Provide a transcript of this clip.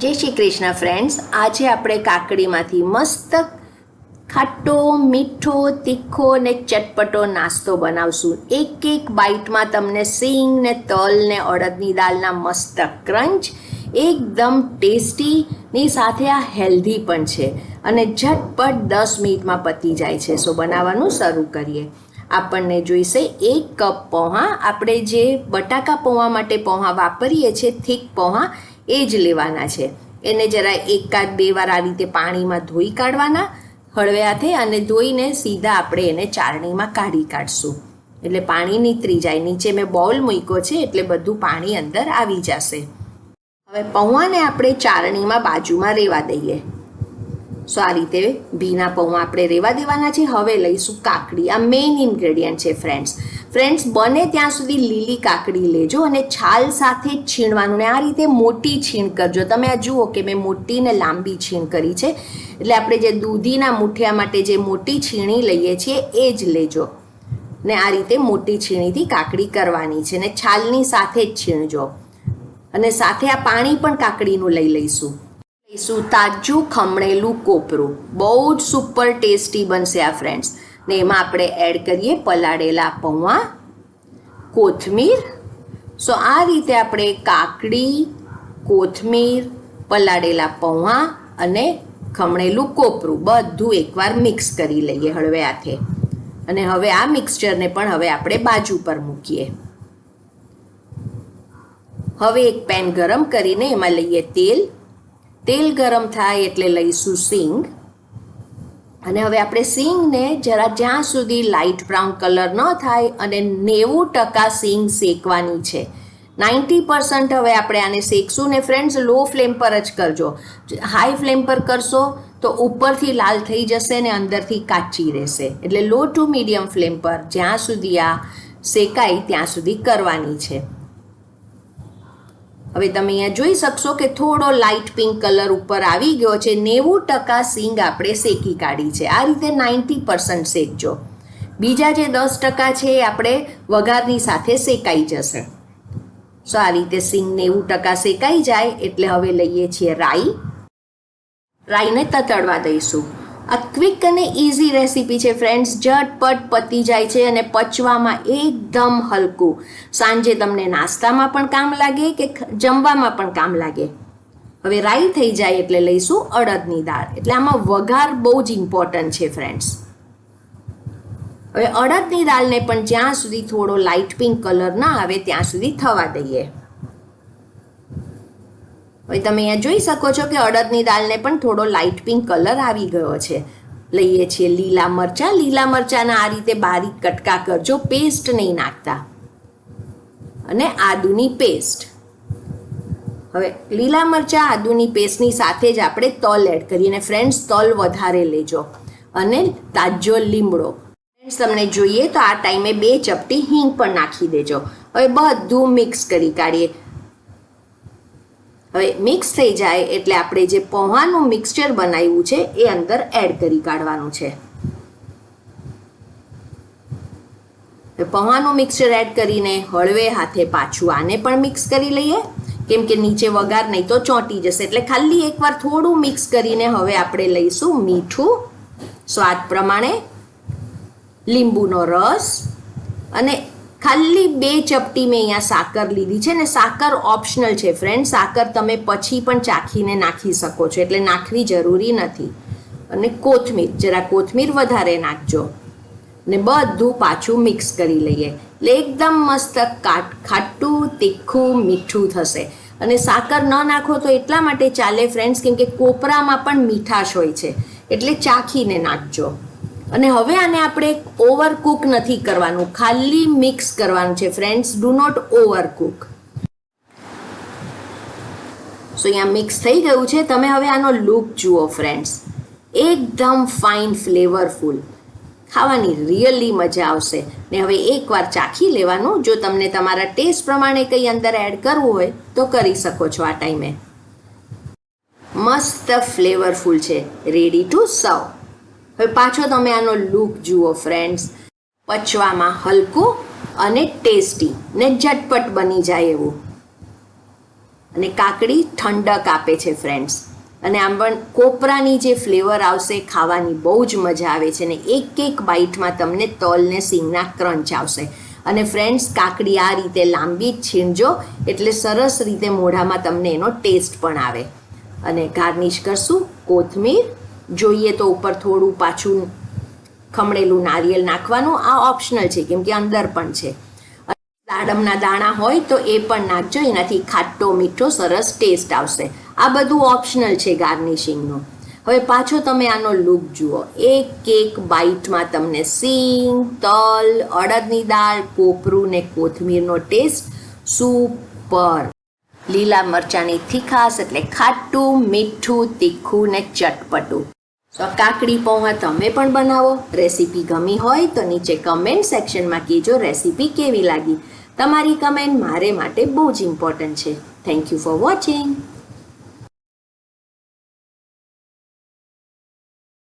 જય શ્રી કૃષ્ણ ફ્રેન્ડ્સ આજે આપણે કાકડીમાંથી મસ્ત ખાટો, મીઠો, તીખો ને ચટપટો નાસ્તો બનાવશું. એક એક બાઇટમાં તમને સિંગ ને તલ ને અડદની દાળના મસ્ત ક્રંચ એકદમ ટેસ્ટીની સાથે આ હેલ્ધી પણ છે. અને ઝટપટ દસ મિનિટમાં પતી જાય છે. સો બનાવવાનું શરૂ કરીએ. આપણને જોઈશે એક કપ પૌવા આપણે જે બટાકા પૌવા માટે પૌવા વાપરીએ છીએ, થીક પૌવા એ જ લેવાના છે. એને જરા એકાદ બે વાર આ રીતે પાણીમાં ધોઈ કાઢવાના, હળવે હાથે અને ધોઈને સીધા આપણે એને ચારણીમાં કાઢી કાઢશું. એટલે પાણી નીતરી જાય. નીચે મેં બોલ મૂક્યો છે એટલે બધું પાણી અંદર આવી જશે. હવે પૌવાને આપણે ચારણીમાં બાજુમાં રેવા દઈએ. સો આ રીતે ભીના પૌવા આપણે રેવા દેવાના છે. હવે લઈશું કાકડી. આ મેઇન ઇન્ગ્રેડિયન્ટ છે ફ્રેન્ડ્સ ફ્રેન્ડ્સ, બને ત્યાં સુધી લીલી કાકડી લેજો અને છાલ સાથે જ છીણવાનું ને આ રીતે મોટી છીણ કરજો. તમે આ જુઓ કે મેં મોટી ને લાંબી છીણ કરી છે. એટલે આપણે જે દૂધીના મુઠિયા માટે જે મોટી છીણી લઈએ છીએ, એ જ લેજો. ને આ રીતે મોટી છીણીથી કાકડી કરવાની છે ને છાલની સાથે જ છીણજો. અને સાથે આ પાણી પણ કાકડીનું લઈ લઈશું. લઈશું તાજું ખમણેલું કોપરું. બહુ જ સુપર ટેસ્ટી બનશે આ ફ્રેન્ડ્સ. ને એમાં આપણે એડ કરીએ પલાળેલા પૌવા, કોથમીર. સો આ રીતે આપણે કાકડી, કોથમીર, પલાળેલા પૌવા અને ખમણેલું કોપરું બધું એકવાર મિક્સ કરી લઈએ હળવે હાથે. અને હવે આ મિક્સચરને પણ હવે આપણે બાજુ પર મૂકીએ. હવે એક પેન ગરમ કરીને એમાં લઈએ તેલ. તેલ ગરમ થાય એટલે લઈશું સિંગ. અને હવે આપણે સિંગને જરા જ્યાં સુધી લાઇટ બ્રાઉન કલર ન થાય અને નેવું ટકા સિંગ શેકવાની છે. નાઇન્ટી પર્સન્ટ હવે આપણે આને શેકશું ને ફ્રેન્ડ્સ લો ફ્લેમ પર જ કરજો. હાઈ ફ્લેમ પર કરશો તો ઉપરથી લાલ થઈ જશે ને અંદરથી કાચી રહેશે. એટલે લો ટુ મીડિયમ ફ્લેમ પર જ્યાં સુધી આ શેકાય ત્યાં સુધી કરવાની છે. હવે તમે અહીંયા જોઈ શકશો કે થોડો લાઇટ પિંક કલર ઉપર આવી ગયો છે. નેવું ટકા સિંગ આપણે શેકી કાઢી છે. આ રીતે નાઇન્ટી પર્સન્ટ શેકજો. બીજા જે દસ ટકા છે એ આપણે વઘારની સાથે શેકાઈ જશે. સો આ રીતે સિંગ નેવું ટકા શેકાઈ જાય. એટલે હવે લઈએ છીએ રાઈ. રાઈને તતડવા દઈશું. આ ક્વિક અને ઇઝી રેસીપી છે ફ્રેન્ડ્સ. ઝટપટ પતી જાય છે અને પચવામાં એકદમ હલકું. સાંજે તમને નાસ્તામાં પણ કામ લાગે કે જમવામાં પણ કામ લાગે? હવે રાઈ થઈ જાય એટલે લઈશું અડદની દાળ. એટલે આમાં વઘાર બહુ જ ઇમ્પોર્ટન્ટ છે ફ્રેન્ડ્સ. હવે અડદની દાળને પણ જ્યાં સુધી થોડો લાઇટ પિંક કલર ના આવે ત્યાં સુધી થવા દઈએ. હવે તમે અહીંયા જોઈ શકો છો કે અડદની દાળને પણ થોડો લાઇટ પિંક કલર આવી ગયો છે. લઈએ છીએ લીલા મરચાં. લીલા મરચાંના આ રીતે બારીક કટકા કરજો પેસ્ટ નહીં નાખતા. અને આદુની પેસ્ટ હવે લીલા મરચાં આદુની પેસ્ટની સાથે જ આપણે તલ એડ કરીએ અને ફ્રેન્ડ્સ તલ વધારે લેજો. અને તાજો લીમડો. ફ્રેન્ડ્સ તમને જોઈએ તો આ ટાઈમે બે ચપટી હિંગ પણ નાખી દેજો. હવે બધું મિક્સ કરી કાઢીએ. હવે મિક્સ થઈ જાય એટલે આપણે જે પૌવાનું મિક્સચર બનાવ્યું છે, એ અંદર એડ કરી કાઢવાનું છે. પૌવાનું મિક્સચર એડ કરીને હળવે હાથે પાછું આને પણ મિક્સ કરી લઈએ. કેમ કે નીચે વઘાર નહીં તો ચોંટી જશે. એટલે ખાલી એકવાર થોડું મિક્સ કરીને હવે આપણે લઈશું મીઠું. સ્વાદ પ્રમાણે લીંબુનો રસ અને ખાલી બે ચપટી મેં અહીંયા સાકર લીધી છે ને સાકર ઓપ્શનલ છે ફ્રેન્ડ સાકર તમે પછી પણ ચાખીને નાખી શકો છો, એટલે નાખવી જરૂરી નથી. અને કોથમીર, જરા કોથમીર વધારે નાખજો. ને બધું પાછું મિક્સ કરી લઈએ. એટલે એકદમ મસ્ત કાટ, ખાટું, તીખું, મીઠું થશે. અને સાકર ન નાખો તો એટલા માટે ચાલે ફ્રેન્ડ્સ કેમ કે કોપરામાં પણ મીઠાશ હોય છે. એટલે ચાખીને નાખજો. અને હવે આને આપણે ઓવર કુક નથી કરવાનું, ખાલી મિક્સ કરવાનું છે friends do not overcook so અહીંયા મિક્સ થઈ ગયું છે. તમે હવે આનો લુક જુઓ ફ્રેન્ડ્સ એકદમ ફાઇન ફ્લેવરફુલ ખાવાની રિયલી મજા આવશે. ને હવે એકવાર ચાખી લેવાનું. જો તમને તમારા ટેસ્ટ પ્રમાણે કંઈ અંદર એડ કરવું હોય, તો કરી શકો છો આ ટાઈમે મસ્ત ફ્લેવરફુલ છે. રેડી ટુ સર્વ હવે પાછો તમે આનો લુક જુઓ ફ્રેન્ડ્સ પચવામાં હલકું અને ટેસ્ટી ને ઝટપટ બની જાય એવું. અને કાકડી ઠંડક આપે છે ફ્રેન્ડ્સ અને આમ પણ કોપરાની જે ફ્લેવર આવશે, ખાવાની બહુ જ મજા આવે છે ને એક એક બાઇટમાં તમને તલ ને સિંગના ક્રંચ આવશે. અને ફ્રેન્ડ્સ કાકડી આ રીતે લાંબી છીણજો એટલે સરસ રીતે મોઢામાં તમને એનો ટેસ્ટ પણ આવે. અને ગાર્નિશ કરશું કોથમીર જોઈએ તો ઉપર થોડું પાછું ખમણેલું નારિયેલ નાખવાનું આ ઓપ્શનલ છે, કેમ કે અંદર પણ છે. દાડમના દાણા હોય તો એ પણ નાખજો, એનાથી ખાટો, મીઠો, સરસ ટેસ્ટ આવશે. આ બધું ઓપ્શનલ છે ગાર્નિશિંગનું હવે પાછો તમે આનો લુક જુઓ. એક એક બાઈટમાં તમને સિંગ, તલ, અડદની દાળ કોપરું ને કોથમીરનો ટેસ્ટ સુપર લીલા મરચાંની તીખાશ એટલે ખાટું, મીઠું, તીખું ને ચટપટું. તો કાકડી પૌવા તમે પણ બનાવો. રેસીપી ગમી હોય તો નીચે કમેન્ટ સેક્શનમાં કહેજો રેસીપી કેવી લાગી. તમારી કમેન્ટ મારે માટે બહુ જ ઇમ્પોર્ટન્ટ છે. Thank you for watching